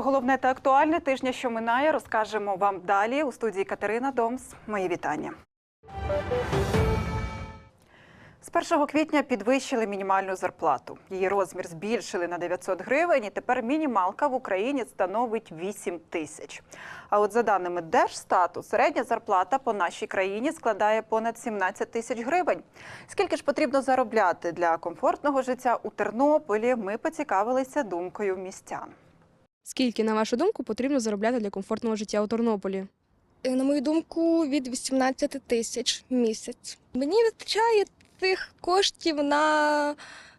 головне та актуальне тижня, що минає, розкажемо вам далі у студії Катерина Домс. Мої вітання. З 1 квітня підвищили мінімальну зарплату. Її розмір збільшили на 900 гривень, і тепер мінімалка в Україні становить 8 тисяч. А от за даними Держстату, середня зарплата по нашій країні складає понад 17 тисяч гривень. Скільки ж потрібно заробляти для комфортного життя у Тернополі? Ми поцікавилися думкою містян. Скільки, на вашу думку, потрібно заробляти для комфортного життя у Тернополі? Е, На мою думку, від 18 тисяч в місяць. Мені вистачає цих коштів на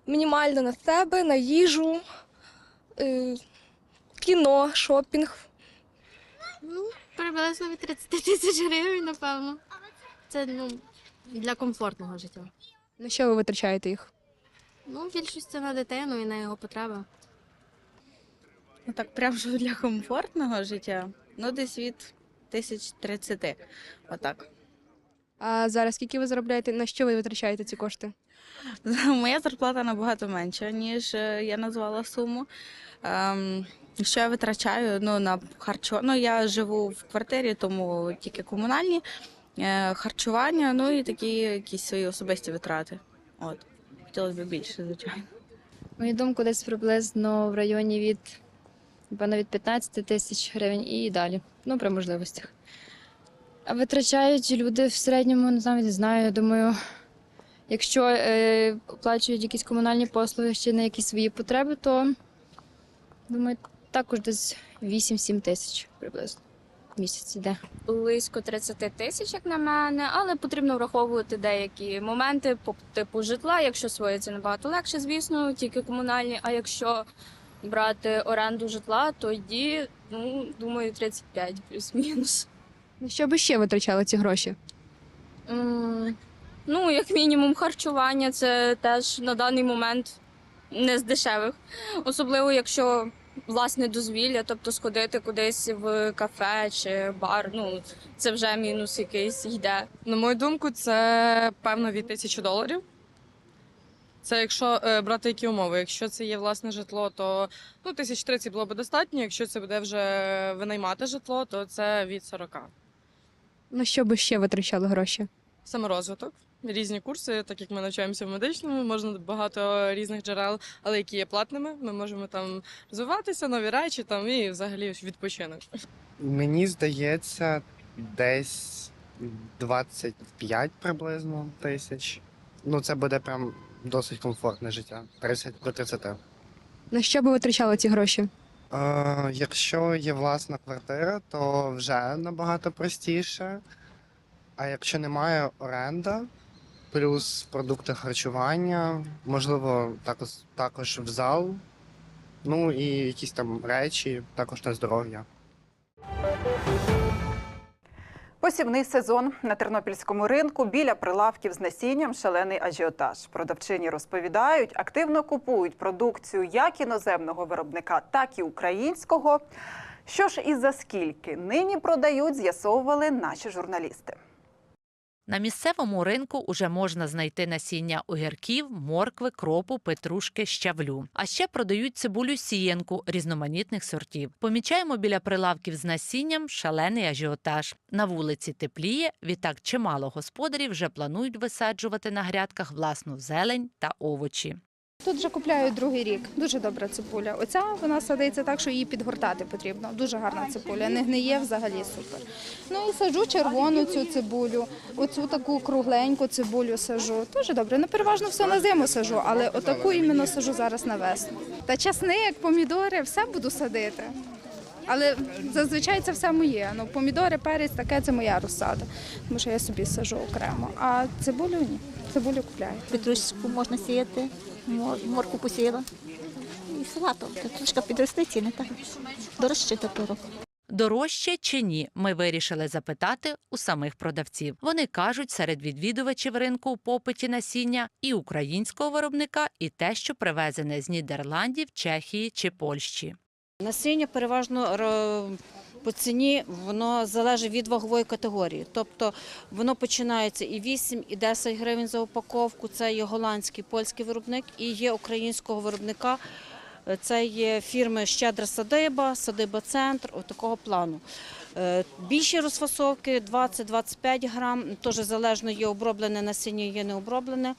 мінімально на себе, на їжу, е, кіно, шопінг. Ну, приблизно від 30 тисяч гривень, напевно. Це ну, для комфортного життя. На що ви витрачаєте їх? Ну, більшість це на дитину і на його потреби. Ну так, прям що для комфортного життя. Ну, десь від тисяч тридцяти. Отак. А зараз скільки ви заробляєте? На що ви витрачаєте ці кошти? Моя зарплата набагато менша, ніж е, я назвала суму. Ем, що я витрачаю? Ну, на харчо... Ну, я живу в квартирі, тому тільки комунальні е, харчування, ну і такі якісь свої особисті витрати. От. Хотілося б більше, звичайно. Мою думку, десь приблизно в районі від, напевно, від 15 тисяч гривень і далі. Ну, при можливостях. А витрачають люди в середньому, не знаю, не знаю. Думаю, якщо е, оплачують якісь комунальні послуги ще на якісь свої потреби, то думаю, також десь 8-7 тисяч приблизно місяць йде. близько 30 тисяч, як на мене, але потрібно враховувати деякі моменти по типу житла. Якщо своє це набагато легше, звісно, тільки комунальні. А якщо брати оренду житла, тоді ну думаю 35 плюс-мінус. На що ви ще витрачали ці гроші? М, Ну, як мінімум, харчування це теж на даний момент не з дешевих, особливо якщо власне дозвілля, тобто сходити кудись в кафе чи бар. Ну це вже мінус якийсь йде. На мою думку, це певно від тисячі доларів. Це якщо е, брати які умови. Якщо це є власне житло, то ну, тисяч тридцять було б достатньо. Якщо це буде вже винаймати житло, то це від 40. На що ви ще витрачали гроші? Саморозвиток, різні курси, так як ми навчаємося в медичному, можна багато різних джерел, але які є платними. Ми можемо там розвиватися, нові речі там і взагалі відпочинок. Мені здається, десь 25 приблизно тисяч. Ну, це буде прям досить комфортне життя. 30 до 30. Е, На що ви витрачали ці гроші? якщо є власна квартира, то вже набагато простіше. А якщо немає оренда, плюс продукти харчування, можливо, також, також в зал, ну і якісь там речі, також на здоров'я. Посівний сезон на тернопільському ринку біля прилавків з насінням шалений ажіотаж. Продавчині розповідають, активно купують продукцію як іноземного виробника, так і українського. Що ж і за скільки нині продають, з'ясовували наші журналісти. На місцевому ринку уже можна знайти насіння огірків, моркви, кропу, петрушки, щавлю. А ще продають цибулю сієнку різноманітних сортів. Помічаємо біля прилавків з насінням шалений ажіотаж. На вулиці тепліє, відтак чимало господарів вже планують висаджувати на грядках власну зелень та овочі. Тут вже купляють другий рік. Дуже добра цибуля. Оця вона садиться так, що її підгортати потрібно. Дуже гарна цибуля. Не гниє взагалі супер. Ну і саджу червону цю цибулю, оцю таку кругленьку цибулю сажу. Дуже добре. Ну переважно все на зиму сажу, але отаку іменно сажу зараз на весну. Та часник, помідори, все буду садити. Але зазвичай це все моє. Ну, помідори, перець, таке це моя розсада, тому що я собі сажу окремо. А цибулю ні. Цибулю купляю. Петрушку можна сіяти, мор- морку посіяла. І салатом. Петрушка підросте ціни так. Дорожче тепер. Дорожче чи ні, ми вирішили запитати у самих продавців. Вони кажуть, серед відвідувачів ринку у попиті насіння і українського виробника, і те, що привезене з Нідерландів, Чехії чи Польщі. Насіння переважно по ціні воно залежить від вагової категорії. Тобто воно починається і 8, і 10 гривень за упаковку. Це є голландський, польський виробник, і є українського виробника Це є фірми Щедра садиба, садиба центр, такого плану. Е, Більші розфасовки 20-25 грам, теж залежно є оброблене насіння, є не оброблене,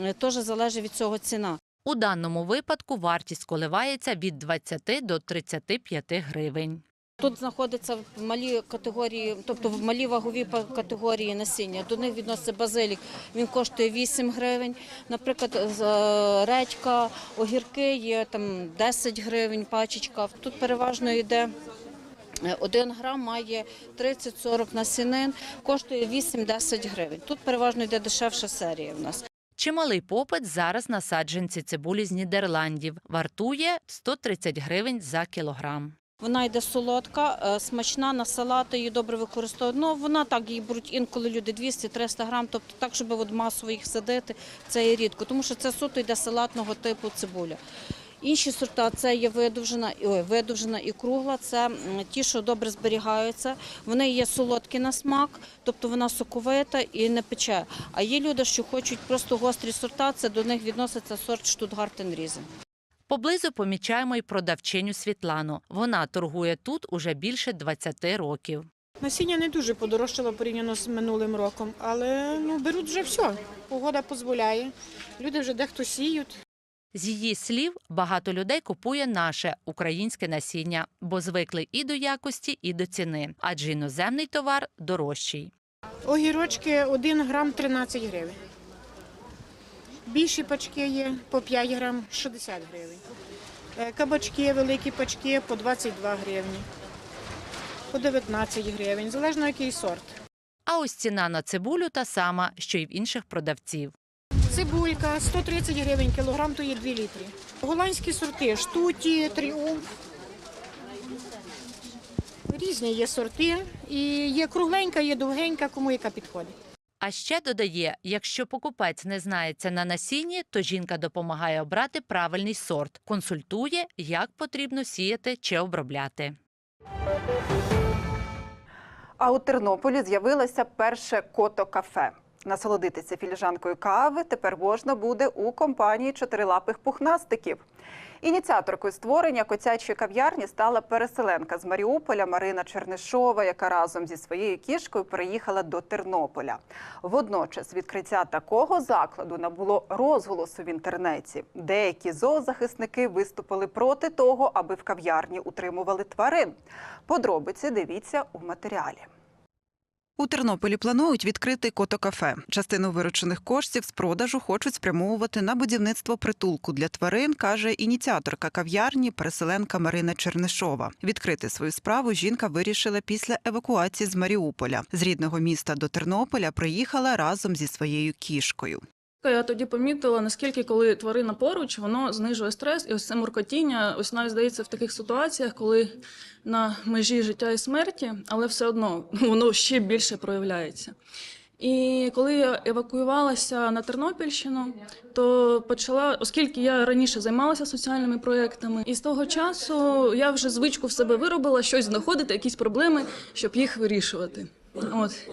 Е, теж залежить від цього ціна. У даному випадку вартість коливається від 20 до 35 гривень. Тут знаходяться в малі категорії, тобто в малі вагові категорії насіння. До них відноситься базилік. Він коштує 8 гривень. Наприклад, е, редька, огірки є там 10 гривень пачечка. Тут переважно йде. 1 грам має 30-40 насінин, коштує 8-10 гривень. Тут переважно йде дешевша серія в нас. Чималий попит зараз на саджанці цибулі з Нідерландів. Вартує 130 гривень за кілограм. Вона йде солодка, е, смачна, на салати її добре використовують. Ну, вона так, її беруть інколи люди 200-300 грам, тобто так, щоб от масово їх садити, це є рідко, тому що це суто йде салатного типу цибуля. Інші сорта це є видовжена, ой, видовжена і кругла, це ті, що добре зберігаються. Вони є солодкі на смак, тобто вона соковита і не пече. А є люди, що хочуть просто гострі сорта, це до них відноситься сорт Штутгартен-Різен. Поблизу помічаємо й продавчиню Світлану. Вона торгує тут уже більше 20 років. Насіння не дуже подорожчало порівняно з минулим роком, але ну, беруть вже все. Погода дозволяє. Люди вже дехто сіють. З її слів, багато людей купує наше українське насіння, бо звикли і до якості, і до ціни, адже іноземний товар дорожчий. Огірочки 1 грам 13 гривень. Більші пачки є по 5 грам 60 гривень. Е, Кабачки, великі пачки по 22 гривні, по 19 гривень, залежно який сорт. А ось ціна на цибулю та сама, що й в інших продавців. Цибулька 130 гривень кілограм, то є 2 літри. Голландські сорти штуті, тріумф. Різні є сорти. І є кругленька, є довгенька, кому яка підходить. А ще додає, якщо покупець не знається на насінні, то жінка допомагає обрати правильний сорт, консультує, як потрібно сіяти чи обробляти. А у Тернополі з'явилося перше кото-кафе. Насолодитися філіжанкою кави тепер можна буде у компанії чотирилапих пухнастиків. Ініціаторкою створення котячої кав'ярні стала переселенка з Маріуполя Марина Чернишова, яка разом зі своєю кішкою переїхала до Тернополя. Водночас відкриття такого закладу набуло розголосу в інтернеті. Деякі зоозахисники виступили проти того, аби в кав'ярні утримували тварин. Подробиці дивіться у матеріалі. У Тернополі планують відкрити кото-кафе. Частину виручених коштів з продажу хочуть спрямовувати на будівництво притулку для тварин, каже ініціаторка кав'ярні, переселенка Марина Чернишова. Відкрити свою справу жінка вирішила після евакуації з Маріуполя. З рідного міста до Тернополя приїхала разом зі своєю кішкою. Я тоді помітила, наскільки коли тварина поруч, воно знижує стрес, і ось це муркотіння, ось навіть здається в таких ситуаціях, коли на межі життя і смерті, але все одно воно ще більше проявляється. І коли я евакуювалася на Тернопільщину, то почала, оскільки я раніше займалася соціальними проєктами, і з того часу я вже звичку в себе виробила щось знаходити, якісь проблеми, щоб їх вирішувати. От.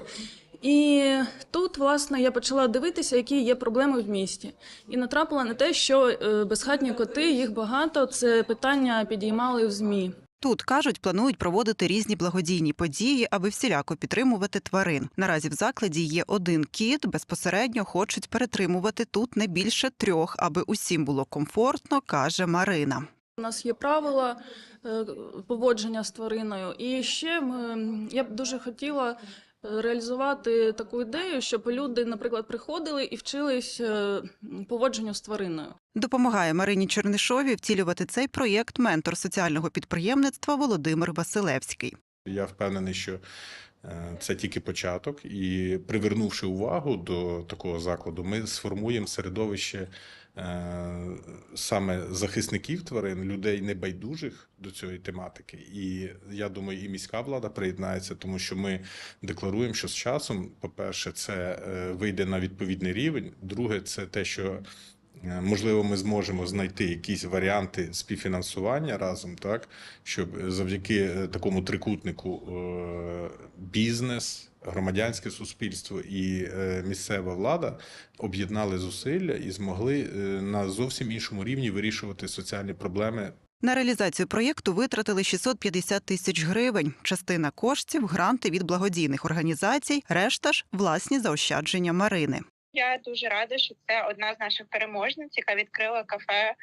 І тут, власне, я почала дивитися, які є проблеми в місті, і натрапила на те, що е, безхатні коти, їх багато. Це питання підіймали в змі. Тут кажуть, планують проводити різні благодійні події, аби всіляко підтримувати тварин. Наразі в закладі є один кіт. Безпосередньо хочуть перетримувати тут не більше трьох, аби усім було комфортно, каже Марина. У нас є правила е, поводження з твариною, і ще ми, я б дуже хотіла. Реалізувати таку ідею, щоб люди, наприклад, приходили і вчились е, поводженню з твариною. Допомагає Марині Чернишові втілювати цей проєкт ментор соціального підприємництва Володимир Василевський. Я впевнений, що е, це тільки початок, і привернувши увагу до такого закладу, ми сформуємо середовище саме захисників тварин, людей небайдужих до цієї тематики. І я думаю, і міська влада приєднається, тому що ми декларуємо, що з часом, по-перше, це е, вийде на відповідний рівень. Друге, це те, що Е, Можливо, ми зможемо знайти якісь варіанти співфінансування разом, так щоб завдяки е, такому трикутнику е, бізнес, громадянське суспільство і е, місцева влада об'єднали зусилля і змогли е, на зовсім іншому рівні вирішувати соціальні проблеми На реалізацію проєкту витратили 650 тисяч гривень. Частина коштів гранти від благодійних організацій, решта ж власні заощадження Марини. Я дуже рада, що це одна з наших переможниць, яка відкрила кафе.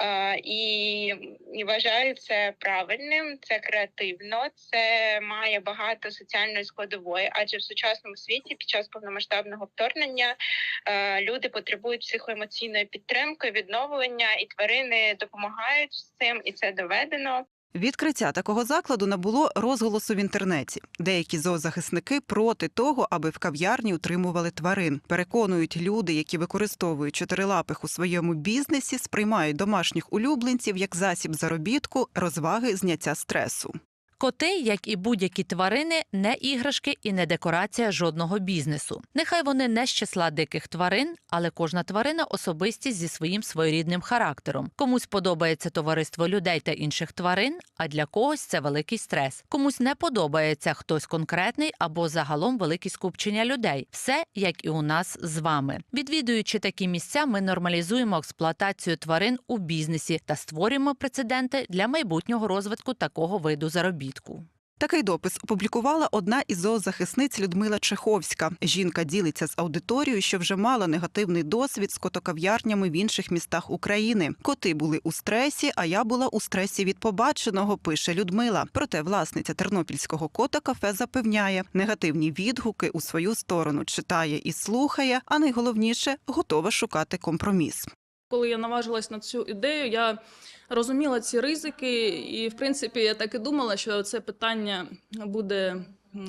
Е, І, і вважаю це правильним, це креативно, це має багато соціальної складової, адже в сучасному світі під час повномасштабного вторгнення е, люди потребують психоемоційної підтримки, відновлення, і тварини допомагають з цим, і це доведено. Відкриття такого закладу набуло розголосу в інтернеті. Деякі зоозахисники проти того, аби в кав'ярні утримували тварин. Переконують, люди, які використовують чотирилапих у своєму бізнесі, сприймають домашніх улюбленців як засіб заробітку, розваги, зняття стресу. Коти, як і будь-які тварини, не іграшки і не декорація жодного бізнесу. Нехай вони не з числа диких тварин, але кожна тварина особистість зі своїм своєрідним характером. Комусь подобається товариство людей та інших тварин, а для когось це великий стрес. Комусь не подобається хтось конкретний або загалом велике скупчення людей. Все як і у нас з вами. Відвідуючи такі місця, ми нормалізуємо експлуатацію тварин у бізнесі та створюємо прецеденти для майбутнього розвитку такого виду заробітку. Такий допис опублікувала одна із зоозахисниць Людмила Чеховська. Жінка ділиться з аудиторією, що вже мала негативний досвід з котокав'ярнями в інших містах України. Коти були у стресі, а я була у стресі від побаченого, пише Людмила. Проте власниця тернопільського кота кафе запевняє, негативні відгуки у свою сторону читає і слухає, а найголовніше готова шукати компроміс. Коли я наважилась на цю ідею, я розуміла ці ризики, і в принципі я так і думала, що це питання буде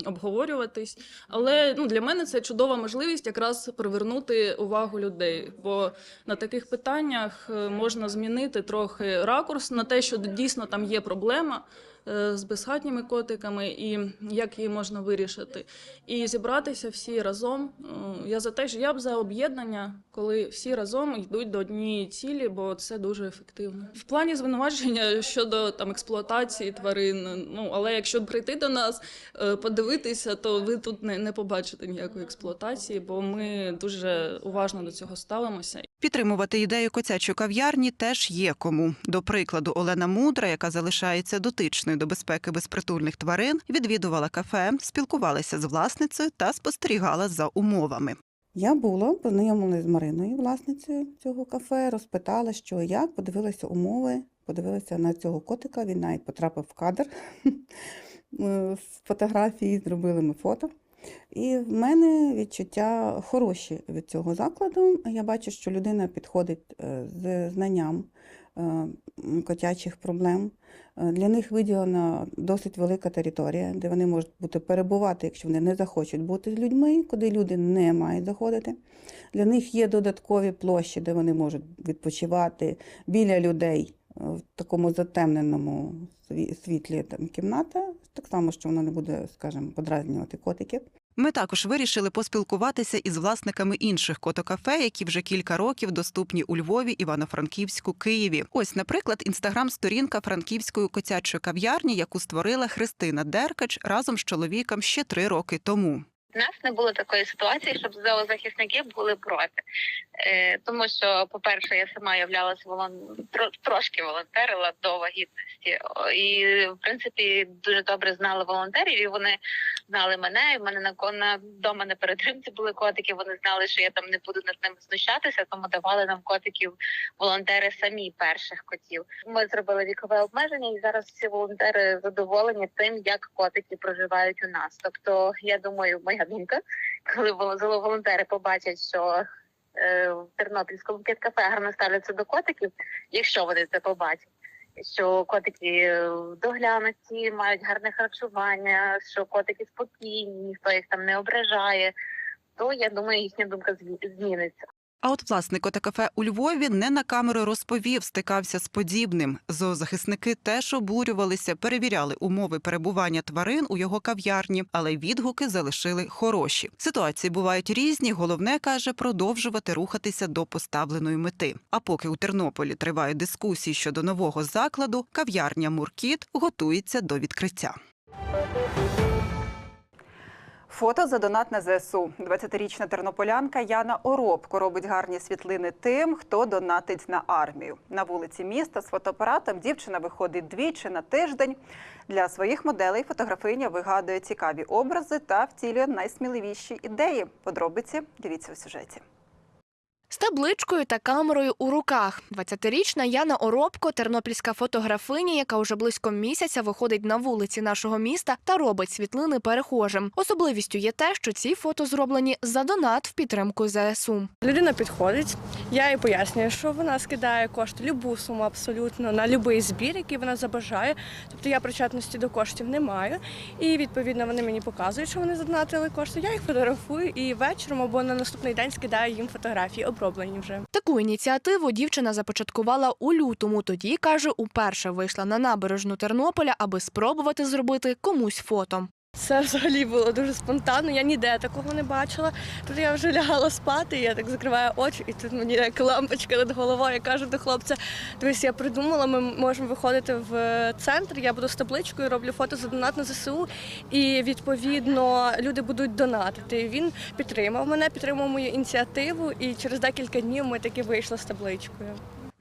обговорюватись. Але ну, для мене це чудова можливість якраз привернути увагу людей. Бо на таких питаннях е, можна змінити трохи ракурс на те, що дійсно там є проблема. Е, З безхатніми котиками і як її можна вирішити, і зібратися всі разом. Е, Я за те, що я б за об'єднання, коли всі разом йдуть до однієї цілі, бо це дуже ефективно. В плані звинувачення щодо там експлуатації тварин. Ну але якщо прийти до нас, е, подивитися, то ви тут не, не побачите ніякої експлуатації, бо ми дуже уважно до цього ставимося. Підтримувати ідею котячої кав'ярні теж є кому. До прикладу, Олена Мудра, яка залишається дотичною до безпеки безпритульних тварин, відвідувала кафе, спілкувалася з власницею та спостерігала за умовами. Я була, познайомилася з Мариною, власницею цього кафе, розпитала, що і як, подивилася умови, подивилася на цього котика, він навіть потрапив в кадр з фотографії, зробили ми фото. І в мене відчуття хороші від цього закладу. Я бачу, що людина підходить е, з знанням е, котячих проблем. Е, Для них виділена досить велика територія, де вони можуть бути перебувати, якщо вони не захочуть бути з людьми, куди люди не мають заходити. Для них є додаткові площі, де вони можуть відпочивати біля людей в такому затемненому світлі там, кімната. Так само, що вона не буде, скажімо, подразнювати котиків. Ми також вирішили поспілкуватися із власниками інших котокафе, які вже кілька років доступні у Львові, Івано-Франківську, Києві. Ось, наприклад, інстаграм-сторінка франківської котячої кав'ярні, яку створила Христина Деркач разом з чоловіком ще три роки тому. У нас не було такої ситуації, щоб зоозахисники були проти. Е, тому що, по-перше, я сама являлася волон... трошки волонтерила до вагітності. І, в принципі, дуже добре знала волонтерів, і вони знали мене. І в мене на ко- на вдома на перетримці були котики. Вони знали, що я там не буду над ними знущатися, тому давали нам котиків волонтери самі перших котів. Ми зробили вікове обмеження, і зараз всі волонтери задоволені тим, як котики проживають у нас. Тобто, я думаю, моя думка, коли вол- волонтери побачать, що е, в Тернопільському кіт-кафе гарно ставляться до котиків, якщо вони це побачать. Що котики доглянуті, мають гарне харчування, що котики спокійні, ніхто їх там не ображає, то я думаю, їхня думка змі- зміниться. А от власник котокафе у Львові не на камеру розповів, стикався з подібним. Зоозахисники теж обурювалися, перевіряли умови перебування тварин у його кав'ярні, але відгуки залишили хороші. Ситуації бувають різні. Головне каже продовжувати рухатися до поставленої мети. А поки у Тернополі тривають дискусії щодо нового закладу, кав'ярня Муркіт готується до відкриття. Фото за донат на ЗСУ. 20-річна тернополянка Яна Оробко робить гарні світлини тим, хто донатить на армію. На вулиці міста з фотоапаратом дівчина виходить двічі на тиждень. Для своїх моделей фотографиня вигадує цікаві образи та втілює найсміливіші ідеї. Подробиці дивіться у сюжеті. З табличкою та камерою у руках 20-річна Яна Оробко, тернопільська фотографиня, яка уже близько місяця виходить на вулиці нашого міста та робить світлини перехожим. Особливістю є те, що ці фото зроблені за донат в підтримку ЗСУ. Людина підходить, я їй пояснюю, що вона скидає кошти, любу суму абсолютно на будь-який збір, який вона забажає. Тобто я причетності до коштів не маю. І відповідно вони мені показують, що вони задонатили кошти. Я їх фотографую і вечором або на наступний день скидаю їм фотографії, оброблені вже. Таку ініціативу дівчина започаткувала у лютому. Тоді каже, уперше вийшла на набережну Тернополя, аби спробувати зробити комусь фото. Це взагалі було дуже спонтанно. Я ніде такого не бачила. Тут я вже лягала спати, я так закриваю очі, і тут мені як лампочка над головою. Я кажу до хлопця: дивись, я придумала, ми можемо виходити в центр. Я буду з табличкою, роблю фото за донат на ЗСУ, і відповідно люди будуть донатити. Він підтримав мене, підтримав мою ініціативу, і через декілька днів ми таки вийшли з табличкою.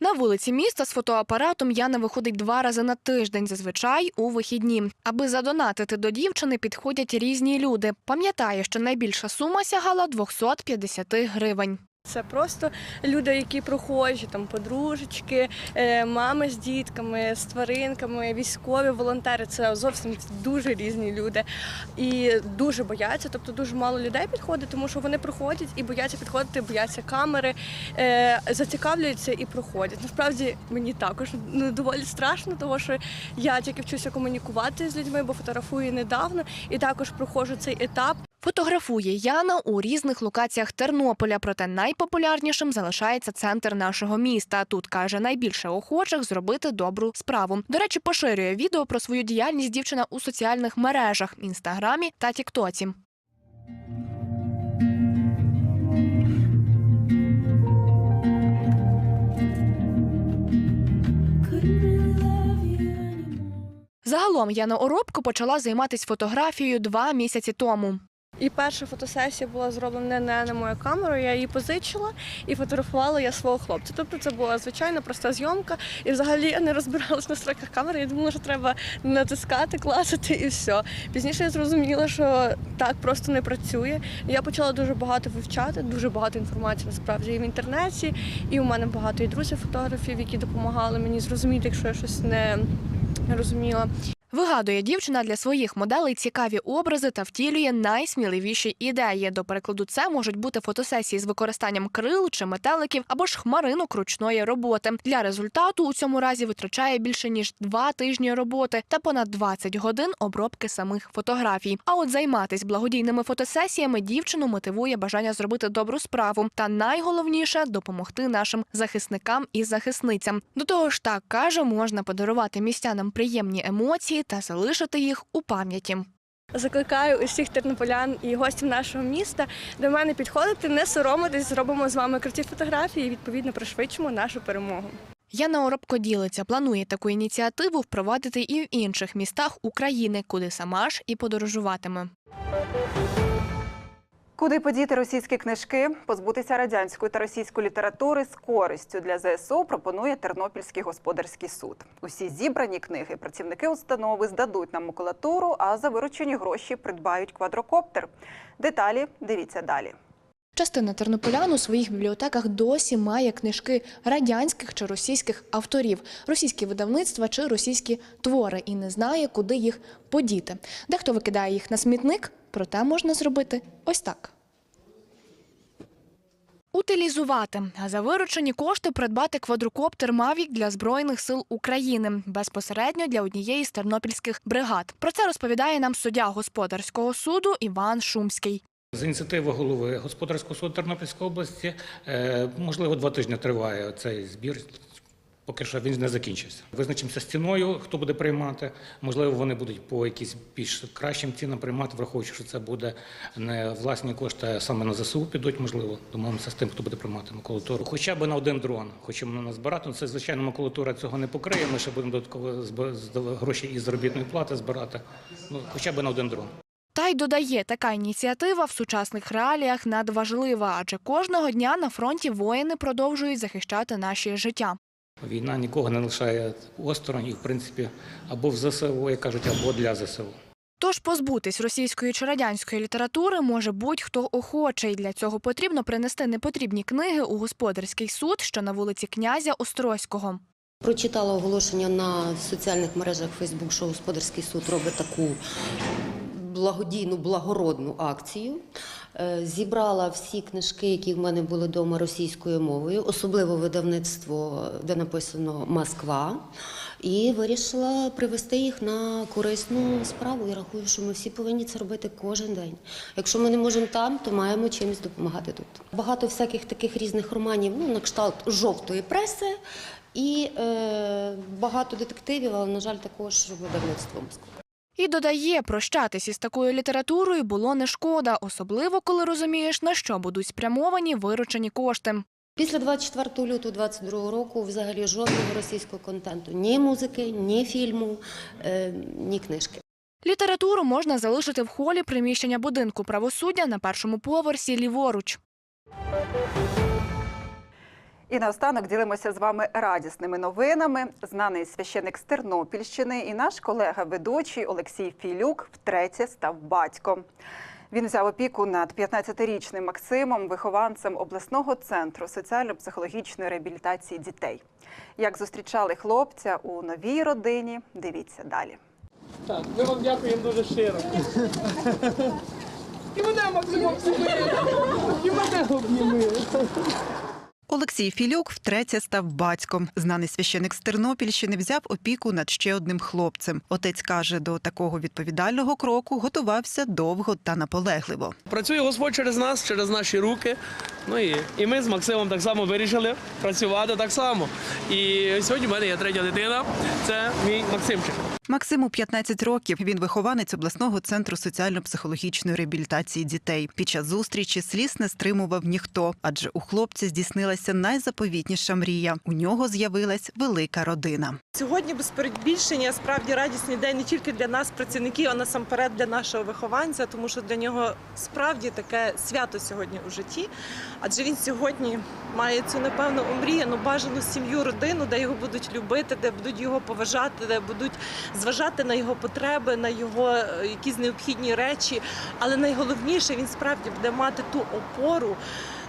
На вулиці міста з фотоапаратом Яна виходить два рази на тиждень, зазвичай у вихідні. Аби задонатити до дівчини, підходять різні люди. Пам'ятає, що найбільша сума сягала 250 гривень. Це просто люди, які прохожі, там подружечки, е, мами з дітками, з тваринками, військові, волонтери. Це зовсім дуже різні люди і дуже бояться. Тобто дуже мало людей підходить, тому що вони проходять і бояться підходити, бояться камери, е, зацікавлюються і проходять. Насправді мені також ну, доволі страшно, тому що я тільки вчуся комунікувати з людьми, бо фотографую недавно і також проходжу цей етап. Фотографує Яна у різних локаціях Тернополя, проте найпопулярнішим залишається центр нашого міста. Тут каже найбільше охочих зробити добру справу. До речі, поширює відео про свою діяльність дівчина у соціальних мережах інстаграмі та тіктоці. Загалом Яна Оробко почала займатися фотографією два місяці тому. І перша фотосесія була зроблена не на мою камеру, я її позичила і фотографувала я свого хлопця. Тобто це була звичайна проста зйомка. І взагалі я не розбиралась на настройках камери. Я думала, що треба натискати, класити і все. Пізніше я зрозуміла, що так просто не працює. Я почала дуже багато вивчати, дуже багато інформації насправді і в інтернеті. І у мене багато і друзів фотографів, які допомагали мені зрозуміти, якщо я щось не розуміла. Вигадує дівчина для своїх моделей цікаві образи та втілює найсміливіші ідеї. До прикладу, це можуть бути фотосесії з використанням крил чи метеликів або ж хмаринок ручної роботи. Для результату у цьому разі витрачає більше ніж два тижні роботи та понад 20 годин обробки самих фотографій. А от займатись благодійними фотосесіями дівчину мотивує бажання зробити добру справу. Та найголовніше допомогти нашим захисникам і захисницям. До того ж, так каже, можна подарувати містянам приємні емоції та залишити їх у пам'яті. Закликаю усіх тернополян і гостів нашого міста до мене підходити, не соромитись, зробимо з вами круті фотографії і відповідно пришвидшимо нашу перемогу. Яна Оробко ділиться, планує таку ініціативу впровадити і в інших містах України, куди сама ж і подорожуватиме. Куди подіти російські книжки, позбутися радянської та російської літератури з користю для ЗСУ пропонує Тернопільський господарський суд. Усі зібрані книги працівники установи здадуть на макулатуру, а за виручені гроші придбають квадрокоптер. Деталі дивіться далі. Частина тернополян у своїх бібліотеках досі має книжки радянських чи російських авторів, російські видавництва чи російські твори, і не знає, куди їх подіти. Дехто викидає їх на смітник, проте можна зробити ось так. Утилізувати, а за виручені кошти придбати квадрокоптер Мавік для збройних сил України безпосередньо для однієї з тернопільських бригад. Про це розповідає нам суддя господарського суду Іван Шумський. З ініціативи голови господарського суду Тернопільської області, е, можливо, два тижні триває цей збір. Поки що він не закінчився. Визначимося з ціною, хто буде приймати. Можливо, вони будуть по якісь більш кращим цінам приймати, враховуючи, що це буде не власні кошти, а саме на ЗСУ підуть, можливо. Домовимося з тим, хто буде приймати макулатуру. Хоча б на один дрон. Хочемо назбирати. Ну, Це, звичайно, макулатура цього не покриє. Ми ще будемо додатково гроші із заробітної плати збирати. Ну, хоча б на один дрон. Та й додає, така ініціатива в сучасних реаліях надважлива, адже кожного дня на фронті воїни продовжують захищати наші життя. Війна нікого не лишає осторонь і, в принципі, або в ЗСУ, як кажуть, або для ЗСУ. Тож позбутись російської чи радянської літератури може будь-хто охочий. Для цього потрібно принести непотрібні книги у господарський суд, що на вулиці князя Острозького. Прочитала оголошення на соціальних мережах Фейсбук, що господарський суд робить таку благодійну, благородну акцію. Е, Зібрала всі книжки, які в мене були вдома російською мовою, особливо видавництво, де написано Москва, і вирішила привести їх на корисну справу. Я рахую, що ми всі повинні це робити кожен день. Якщо ми не можемо там, то маємо чимось допомагати тут. Багато всяких таких різних романів, ну на кшталт жовтої преси. І е, багато детективів, але, на жаль, також видавництво Москва. І додає, прощатись із такою літературою було не шкода, особливо коли розумієш, на що будуть спрямовані виручені кошти. Після 24 лютого 22 року взагалі жодного російського контенту, ні музики, ні фільму, е, ні книжки. Літературу можна залишити в холі приміщення будинку правосуддя на першому поверсі ліворуч. І наостанок ділимося з вами радісними новинами. Знаний священик з Тернопільщини і наш колега ведучий Олексій Філюк втретє став батьком. Він взяв опіку над 15-річним Максимом, вихованцем обласного центру соціально-психологічної реабілітації дітей. Як зустрічали хлопця у новій родині, дивіться далі. Так, ми вам дякуємо дуже щиро. І мене Максим обніми! І мене обніми! Олексій Філюк втретє став батьком. Знаний священик з Тернопільщини взяв опіку над ще одним хлопцем. Отець каже, до такого відповідального кроку готувався довго та наполегливо. Працює Господь через нас, через наші руки. Ну і, і ми з Максимом так само вирішили працювати так само. І сьогодні в мене є третя дитина. Це мій Максимчик. Максиму 15 років. Він вихованець обласного центру соціально-психологічної реабілітації дітей. Під час зустрічі сліз не стримував ніхто, адже у хлопця здійснилася найзаповітніша мрія. У нього з'явилась велика родина. Сьогодні без перебільшення справді радісний день не тільки для нас, працівників, а насамперед для нашого вихованця, тому що для нього справді таке свято сьогодні у житті. Адже він сьогодні має цю напевно омріяну бажану сім'ю, родину, де його будуть любити, де будуть його поважати, де будуть зважати на його потреби, на його е, якісь необхідні речі. Але найголовніше він справді буде мати ту опору.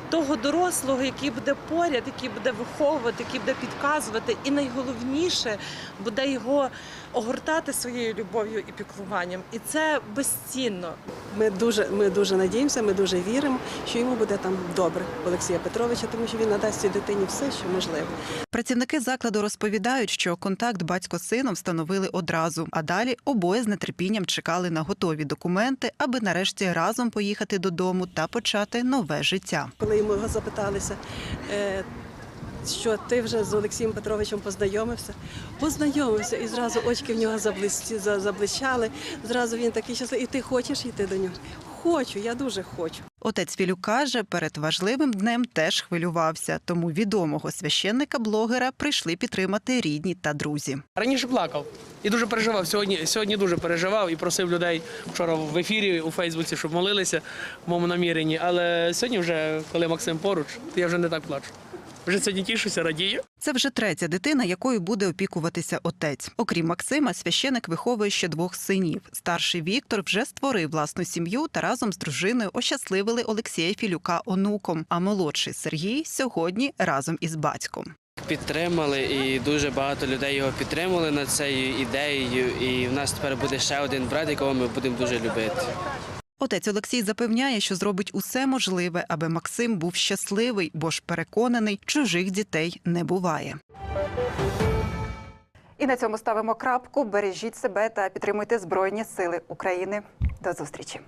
Того дорослого, який буде поряд, який буде виховувати, який буде підказувати, і найголовніше буде його огортати своєю любов'ю і піклуванням. І це безцінно. Ми дуже, ми дуже надіємося, ми дуже віримо, що йому буде там добре Олексія Петровича, тому що він надасть цій дитині все, що можливо. Працівники закладу розповідають, що контакт батько з сином встановили одразу, а далі обоє з нетерпінням чекали на готові документи, аби нарешті разом поїхати додому та почати нове життя. Коли йому його запиталися, е, що ти вже з Олексієм Петровичем познайомився, познайомився, і зразу очки в нього заблищали. Зразу він такий щасливий. І ти хочеш йти до нього? Хочу, я дуже хочу. Отець Філюк каже, перед важливим днем теж хвилювався, тому відомого священника-блогера прийшли підтримати рідні та друзі. Раніше плакав і дуже переживав. Сьогодні, сьогодні дуже переживав і просив людей вчора в ефірі у Фейсбуці, щоб молилися в моєму наміренні. Але сьогодні, вже коли Максим поруч, я вже не так плачу. Вже сьогодні тішуся, радію. Це вже третя дитина, якою буде опікуватися отець. Окрім Максима, священик виховує ще двох синів. Старший Віктор вже створив власну сім'ю та разом з дружиною ощасливили Олексія Філюка онуком. А молодший Сергій сьогодні разом із батьком. Підтримали і дуже багато людей його підтримали над цією ідеєю. І в нас тепер буде ще один брат, якого ми будемо дуже любити. Отець Олексій запевняє, що зробить усе можливе, аби Максим був щасливий, бо ж переконаний, чужих дітей не буває. І на цьому ставимо крапку. Бережіть себе та підтримуйте Збройні Сили України. До зустрічі.